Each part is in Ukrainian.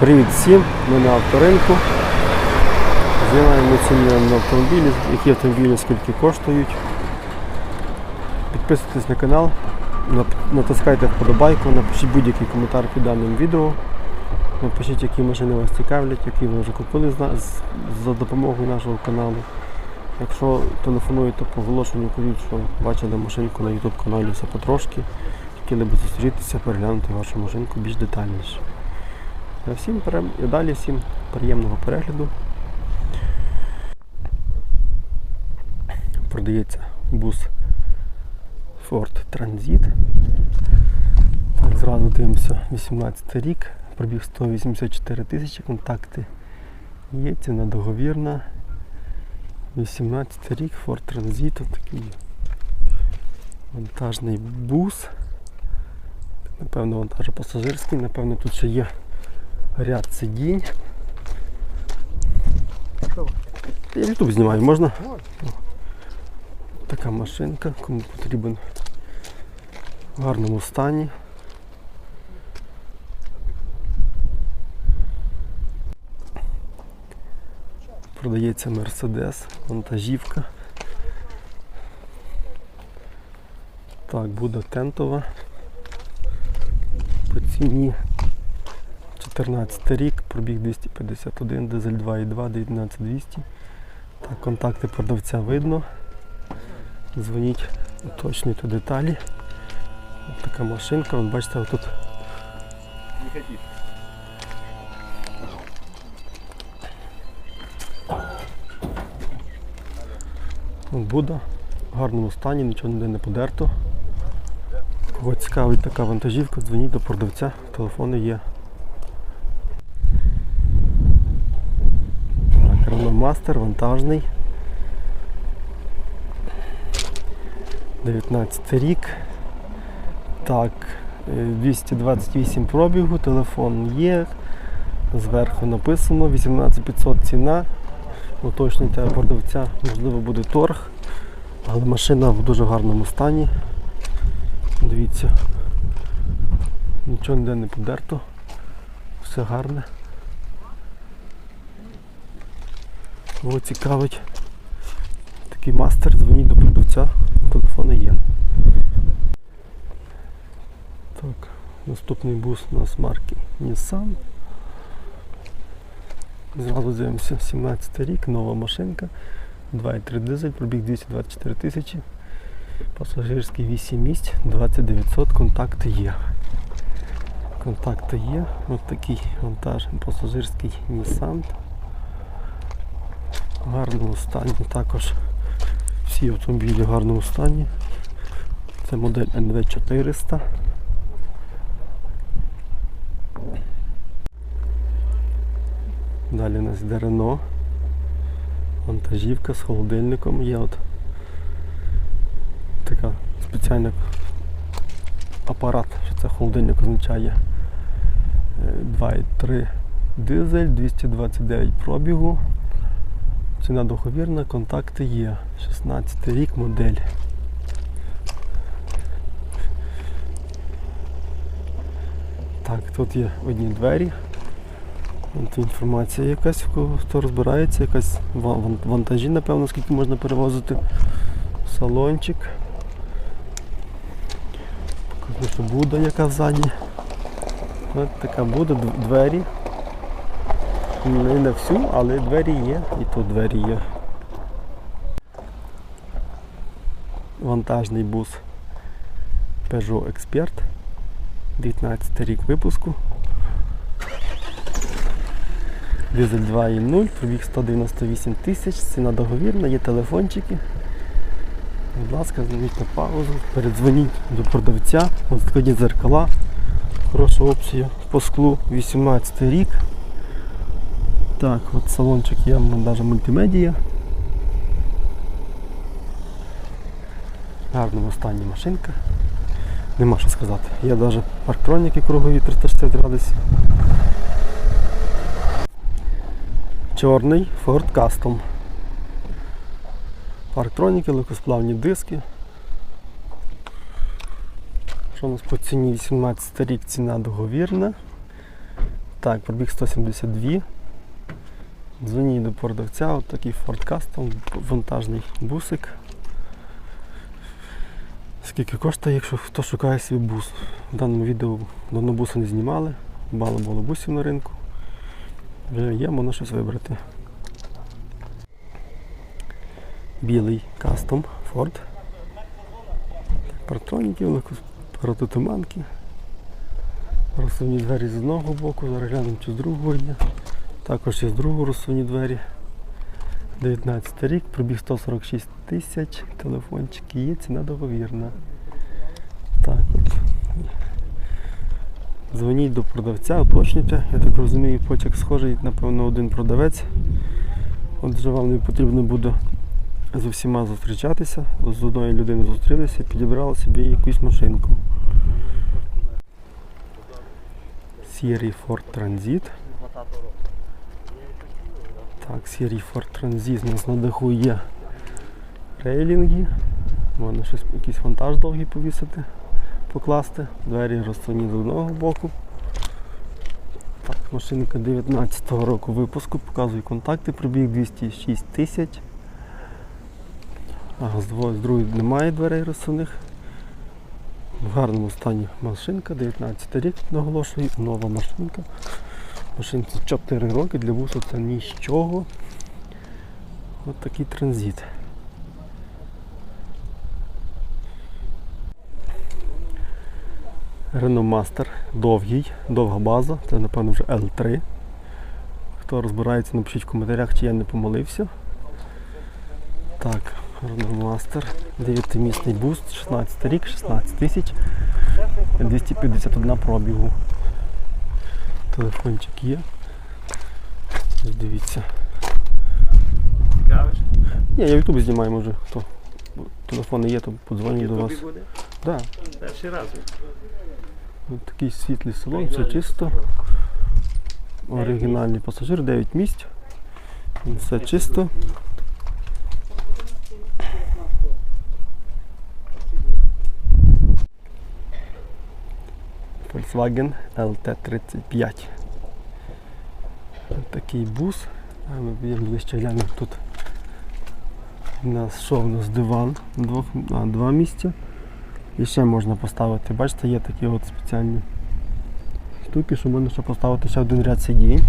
Привіт всім! Ми на авторинку. Знімаємо ціни на автомобілі, які автомобілі скільки коштують. Підписуйтесь на канал, натискайте вподобайку, напишіть будь-який коментар під даним відео. Напишіть, які машини вас цікавлять, які ви вже купили за допомогою нашого каналу. Якщо телефонуєте по оголошенню, кажіть, що бачили машинку на YouTube каналі все потрошки. Хотіли б зустрітися, переглянути вашу машинку більш детальніше. Всім пере- і далі всім приємного перегляду. Продається бус Ford Transit. Так, зразу дивимося 18 рік, пробіг 184 тисячі, контакти є, ціна договірна. 18 рік, Ford Transit, такий вантажний бус. Напевно, вантажопасажирський, напевно, тут ще є ряд сидінь. Я YouTube знімаю, можна? Така машинка, кому потрібен в гарному стані. Продається Мерседес, вантажівка. Так, буде тентова. По ціні 14 рік, пробіг 251, дизель 2.2, 19200. Так, контакти продавця видно. Дзвоніть, уточнюйте деталі. Ось така машинка, Вон, бачите, отут. Буда в гарному стані, нічого ніде не подерто. Кого цікавить така вантажівка, дзвоніть до продавця, телефони є. Master вантажний. 19 рік. Так, е, 228 пробігу, телефон є. Зверху написано 18500 ціна. Уточнюйте продавця, можливо буде торг. Але машина в дуже гарному стані. Дивіться. Нічого ніде не подерто. Все гарне. Кого цікавить. Такий мастер, дзвоніть до продавця, телефони є. Так, наступний бус у нас марки Nissan. Зразу дивимося 17 рік, нова машинка. 2,3 дизель, пробіг 224 тисячі. Пасажирський 8 місць, 2900, контакти є. Контакти є. Ось такий вантаж пасажирський Nissan. Гарному стані. Також всі автомобілі в гарному стані. Це модель NV400. Далі у нас йде Рено. Вантажівка з холодильником є от така спеціальна апарат, що це холодильник означає Е, 2,3 дизель, 229 пробігу. Ціна договірна, контакти є. 16 рік модель. Так, тут є одні двері. От інформація якась, хто розбирається, якась вантажі, напевно, скільки можна перевозити. Салончик. Покажу, що буде яка ззаді. Ось така буде, двері. Не на всю, але двері є. І тут двері є. Вантажний бус Peugeot Expert. 19 рік випуску. Дизель 2.0, пробіг 198 тисяч, ціна договірна, є телефончики. Будь ласка, зніміть на паузу, передзвоніть до продавця, такі дзеркала. Хороша опція по склу 18 рік. Так, от салончик є навіть мультимедія. В гарному стані машинка. Нема що сказати. Є навіть парктроніки кругові 360 градусів. Чорний Ford Custom. Парктроніки, легкосплавні диски. Що у нас по ціні 18 рік ціна договірна. Так, пробіг 172. Дзвоніть до продавця, от такий Ford Custom, вантажний бусик. Скільки коштує, якщо хто шукає свій бус. В даному відео давно буси не знімали, мало було бусів на ринку. Вже є, можна щось вибрати. Білий кастом Ford. Партроніки, протитуманки. Розсувні двері з одного боку, зараз глянемо чи з другого дня. Також є з другого розсувні двері. 19 рік, пробіг 146 тисяч, телефончик є, ціна договірна. Так от. Дзвоніть до продавця, уточнюйте. Я так розумію, потяг схожий, напевно, один продавець. Отже, вам не потрібно буде з усіма зустрічатися. З одною людиною зустрілися, підібрали собі якусь машинку. Сірий Ford Transit. Так, сірий Ford Transit у нас на даху є рейлінги. Можна щось, якийсь вантаж довгий повісити, покласти. Двері розсуні з одного боку. Так, машинка 19-го року випуску, показую контакти, пробіг 206 тисяч. Дво- з другої немає дверей розсувних. В гарному стані машинка, 19 рік наголошую, нова машинка. Машинці 4 роки, для бусу це нічого. Ось такий транзит. Renault Master довгий, довга база, це напевно вже L3. Хто розбирається, напишіть в коментарях, чи я не помилився. Так, Renault Master, 9-місний буст, 16 рік, 16 тисяч, 251 пробігу. Телефончик є. Ось Дивіться. Цікавиш? Ні, я в Ютубі знімаю, може хто. Телефони є, то подзвоню до вас. Буде? Да. Перший раз. Ось такий світлий салон, все чисто. Оригінальний пасажир, 9 місць. Все чисто. Volkswagen LT35. Ось Такий бус. А Ми підемо ближче глянемо тут. У нас що у нас диван, двох, а, два місця. І ще можна поставити, бачите, є такі от спеціальні штуки, що можна ще поставити ще один ряд сидінь.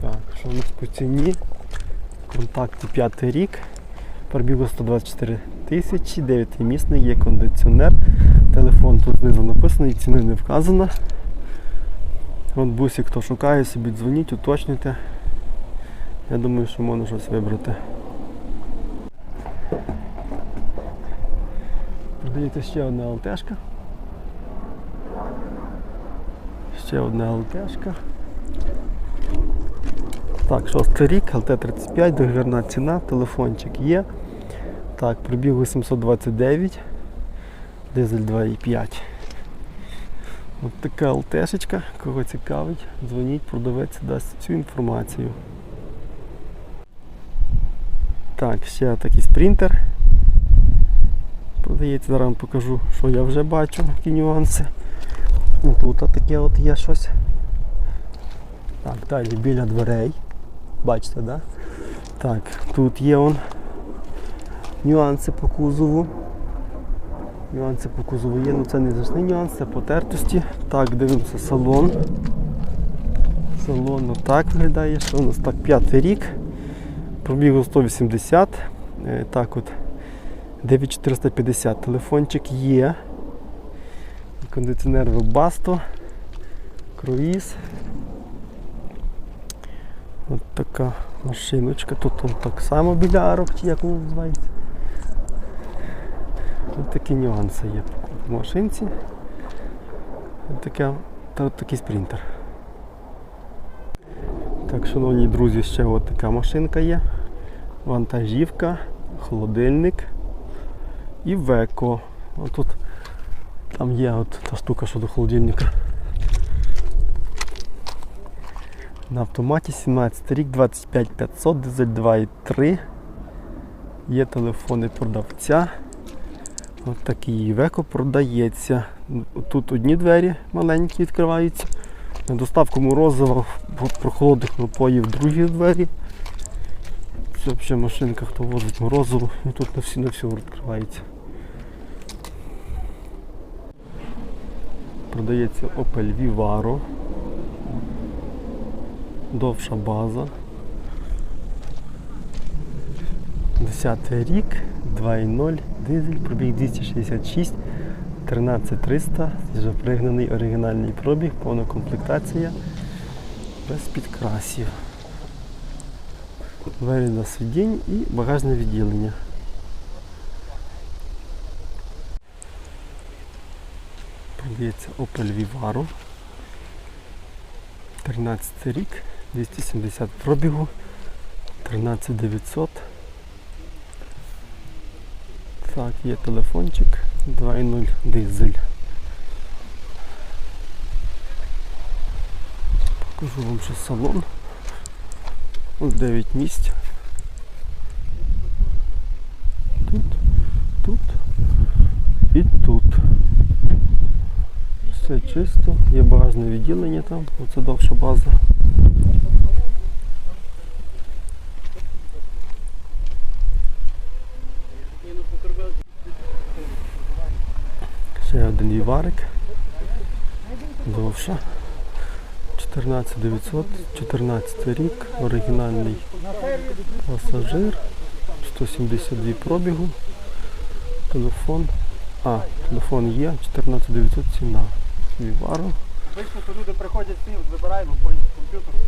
Так, що у нас по ціні? Контакти 5 рік. Пробігу 124 тисячі, 9 місний, є кондиціонер. Телефон тут знизу написаний, ціни не вказано. От бусик, хто шукає, собі дзвоніть, уточнюйте. Я думаю, що можна щось вибрати. Продається ще одна ЛТшка. Ще одна ЛТшка. Так, шостий рік, ЛТ-35, договірна ціна, телефончик є. Так, пробіг 829, дизель 2,5. От така ЛТшечка, кого цікавить, дзвоніть, продавець дасть всю інформацію. Так, ще такий спринтер. Продається, зараз вам покажу, що я вже бачу, які нюанси. Тут таке от є щось. Так, далі біля дверей. Бачите, да? Так, тут є он нюанси по кузову. Нюанси по кузову є, ну це не значний нюанс, це потертості. Так, дивимося салон. Салон отак виглядає, що у нас так п'ятий рік. Пробігу 180. Е, Так от 9450. Телефончик є. Кондиціонер Webasto. Круїз. От така машиночка. Тут он так само біля арок, чи як воно називається. Ось такі нюанси є в машинці. Ось таке, та от такий спринтер. Так, шановні друзі, ще от така машинка є. Вантажівка, холодильник і веко. Отут там є от та штука що до холодильника. На автоматі 17 рік, 25500, дизель 2,3. Є телефони продавця. От такий веко продається. Тут одні двері маленькі відкриваються, На доставку морозива, прохолодних напоїв другі двері. Це взагалі машинка, хто возить морозиво. І тут на всі на всю відкривається. Продається Opel Vivaro. Довша база. 10 рік, 2.0, дизель, пробіг 266, 13300, вже пригнаний оригінальний пробіг, повна комплектація, без підкрасів. Двері на сидінь і багажне відділення. Продається Opel Vivaro. 13 рік, 270 пробігу, 13900. Так, є телефончик 2.0 дизель. Покажу вам ще салон. Ось 9 місць. Тут, тут і тут. Все чисто, є багажне відділення там, оце довша база. Віварик. Довша. 14900, 14 рік, оригінальний пасажир, 172 пробігу, телефон. А, телефон є, 14900 ціна. Віваро. Обично то люди приходять з ним, вибираємо з комп'ютеру.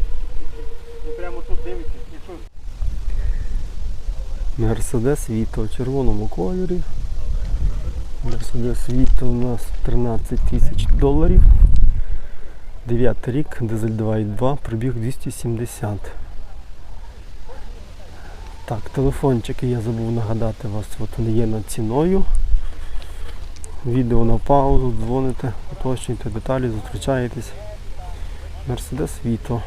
І прямо тут дивиться. Мерседес Віто в червоному кольорі. Мерседес Віто у нас 13 тисяч доларів. 9 рік, дизель 2.2, пробіг 270. Так, телефончики я забув нагадати вас, от вони є над ціною. Відео на паузу, дзвоните, уточнюйте деталі, зустрічаєтесь. Мерседес Віто.